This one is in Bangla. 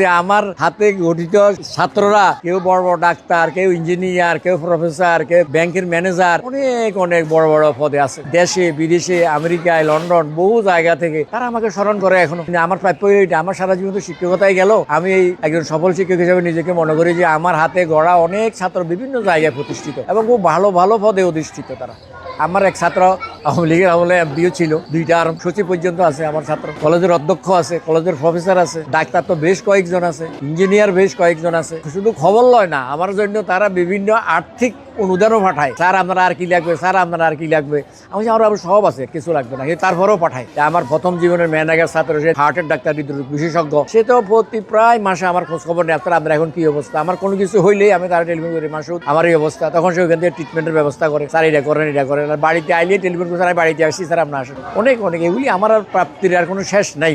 যে আমার হাতে গঠিত ছাত্ররা, কেউ বড় বড় ডাক্তার, কেউ ইঞ্জিনিয়ার, কেউ প্রফেসর, কেউ ব্যাংকের ম্যানেজার, অনেক অনেক বড় বড় পদে আছে। দেশে, বিদেশে, আমেরিকায়, লন্ডন, বহু জায়গা থেকে তারা আমাকে স্মরণ করে এখনও। আমার প্রাপ্য আমার সারা জীবন তো শিক্ষকতায় গেল, আমি এই একজন সফল শিক্ষক হিসেবে নিজেকে মনে করি যে আমার হাতে গড়া অনেক ছাত্র বিভিন্ন জায়গায় প্রতিষ্ঠিত এবং খুব ভালো ভালো পদে অধিষ্ঠিত তারা। আমার এক ছাত্র আওয়ামী লীগের আমলে এমপিও ছিল। দুইটা আর সচিব পর্যন্ত আছে আমার ছাত্র। কলেজের অধ্যক্ষ আছে, কলেজের প্রফেসর আছে, ডাক্তার তো বেশ কয়েকজন আছে ইঞ্জিনিয়ার বেশ কয়েকজন আছে। শুধু খবর লয় না, আমার জন্য তারা বিভিন্ন আর্থিক অনুদানও পাঠায়। স্যার, আপনারা আর কি লাগবে? স্যার, আপনারা আর কি লাগবে? আমি আমার আবার সব আছে, কিছু লাগবে না। তারপরেও পাঠায়। আমার প্রথম জীবনের ম্যানেজার ছাত্র, সে হার্টের ডাক্তার, হৃদরোগ বিশেষজ্ঞ। সে তো প্রতি প্রায় মাসে আমার খোঁজ খবর নেই আপনার আপনার এখন কি অবস্থা? আমার কোনো কিছু হইলেই আমি তারা টেলিফোন করি, মাসুদ, আমার এই অবস্থা। তখন সে ওখান থেকে ট্রিটমেন্টের ব্যবস্থা করে। স্যার, এটা করেন এটা করেন। বাড়িতে আইলে টেলিফোন করে, স্যার বাড়িতে আসছি স্যার, আপনার আসেন। অনেক অনেক, এগুলি আমার আর প্রাপ্তির আর কোনো শেষ নাই।